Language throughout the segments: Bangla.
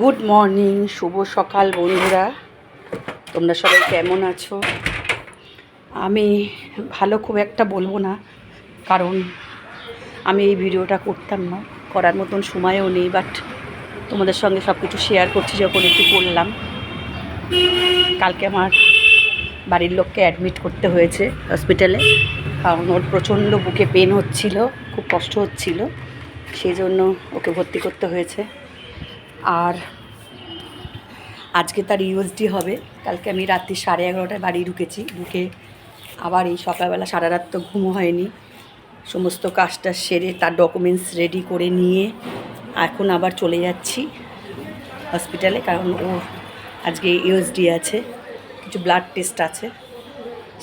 গুড মর্নিং শুভ সকাল বন্ধুরা। তোমরা সবাই কেমন আছো? আমি ভালো খুব একটা বলব না, কারণ আমি এই ভিডিওটা করতাম না, করার মতন সময়ও নেই বাট তোমাদের সঙ্গে সব কিছু শেয়ার করছি যখন একটু করলাম। কালকে আমার বাড়ির লোককে অ্যাডমিট করতে হয়েছে হসপিটালে কারণ ওর প্রচণ্ড বুকে পেন হচ্ছিল, খুব কষ্ট হচ্ছিল, সেই জন্য ওকে ভর্তি করতে হয়েছে। আর আজকে তার ইউএসডি হবে। কালকে আমি রাত্রি সাড়ে এগারোটায় বাড়ি ঢুকেছি। ঢুকে আবার এই সকালবেলা সারা রাত তো ঘুমো হয়নি। সমস্ত কাজটা সেরে তার ডকুমেন্টস রেডি করে নিয়ে এখন আবার চলে যাচ্ছি হসপিটালে কারণ ও আজকে ইউএসডি আছে, কিছু ব্লাড টেস্ট আছে।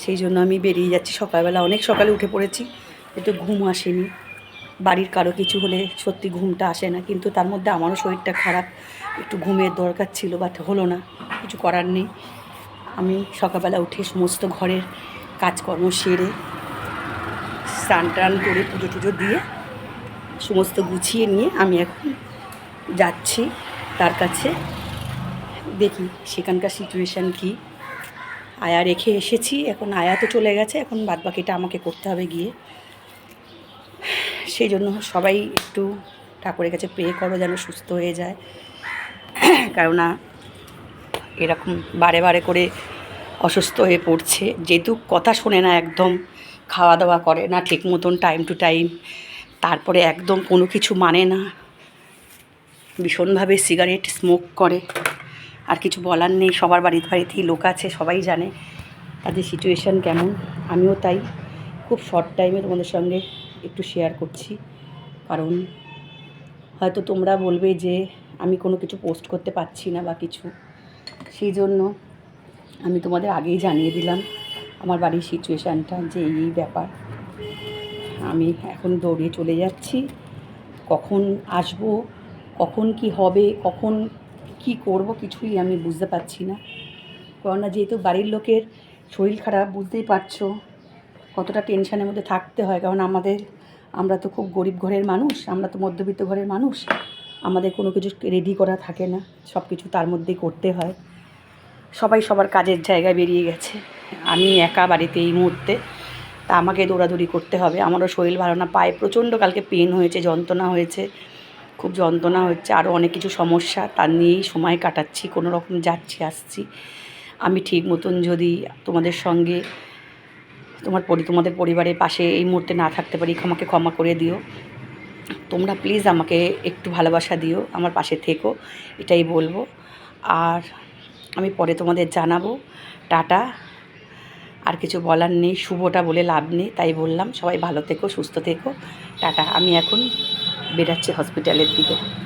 সেই জন্য আমি বেরিয়ে যাচ্ছি সকালবেলা। অনেক সকালে উঠে পড়েছি একটু ঘুম আসেনি। বাড়ির কারও কিছু হলে সত্যি ঘুমটা আসে না, কিন্তু তার মধ্যে আমারও শরীরটা খারাপ। একটু ঘুমের দরকার ছিল বাট হলো না, কিছু করার নেই। আমি সকালবেলা উঠে সমস্ত ঘরের কাজকর্ম সেরে, স্নান টান করে পুজো টুজো দিয়ে সমস্ত গুছিয়ে নিয়ে আমি এখন যাচ্ছি তার কাছে। দেখি সেখানকার সিচুয়েশান কী। আয়া রেখে এসেছি, এখন আয়া তো চলে গেছে, এখন বাদবাকিটা আমাকে করতে হবে গিয়ে। সেই জন্য সবাই একটু ঠাকুরের কাছে প্রে করো যেন সুস্থ হয়ে যায়। কেননা এরকম বারে বারে করে অসুস্থ হয়ে পড়ছে। যেহেতু কথা শোনে না একদম খাওয়া দাওয়া করে না, ঠিক মতন টাইম টু টাইম তারপরে একদম কোনো কিছু মানে না। ভীষণভাবে সিগারেট স্মোক করে। আর কিছু বলার নেই, সবার বাড়িতে বাড়িতেই লোক আছে, সবাই জানে তাদের সিচুয়েশান কেমন। আমিও তাই, খুব শর্ট টাইমে তোমাদের সঙ্গে একটু শেয়ার করছি। কারণ হয়তো তোমরা বলবে যে আমি কোনো কিছু পোস্ট করতে পারছি না বা কিছু। সেই জন্য আমি তোমাদের আগেই জানিয়ে দিলাম আমার বাড়ির সিচুয়েশানটা যে এই ব্যাপার। আমি এখন দৌড়িয়ে চলে যাচ্ছি। কখন আসব, কখন কি হবে, কখন কি করব কিছুই আমি বুঝতে পারছি না। কেননা যেহেতু বাড়ির লোকের শরীর খারাপ, বুঝতেই পারছ। কতটা টেনশনের মধ্যে থাকতে হয়? কারণ আমাদের, আমরা তো খুব গরিব ঘরের মানুষ, আমরা তো মধ্যবিত্ত ঘরের মানুষ, আমাদের কোনো কিছু রেডি করা থাকে না সব কিছু তার মধ্যেই করতে হয়। সবাই সবার কাজের জায়গায় বেরিয়ে গেছে। আমি একা বাড়িতে এই মুহূর্তে, তা আমাকে দৌড়াদৌড়ি করতে হবে। আমারও শরীর ভালো না, পায়ে প্রচণ্ড কালকে পেন হয়েছে, যন্ত্রণা হয়েছে, খুব যন্ত্রণা হচ্ছে, আরও অনেক কিছু সমস্যা, তার নিয়েই সময় কাটাচ্ছি, কোনো রকম যাচ্ছি, আসছি। আমি ঠিক মতন যদি তোমাদের সঙ্গে তোমার পরি, তোমাদের পরিবারের পাশে এই মুহূর্তে না থাকতে পারি, আমাকে ক্ষমা করে দিও। তোমরা প্লিজ আমাকে একটু ভালোবাসা দিও, আমার পাশে থেকো, এটাই বলব। আর আমি পরে তোমাদের জানাব। টাটা। আর কিছু বলার নেই, শুভটা বলে লাভ নেই, তাই বললাম। সবাই ভালো থেকো, সুস্থ থেকো। টাটা। আমি এখন বেরাচ্ছি হসপিটালের দিকে।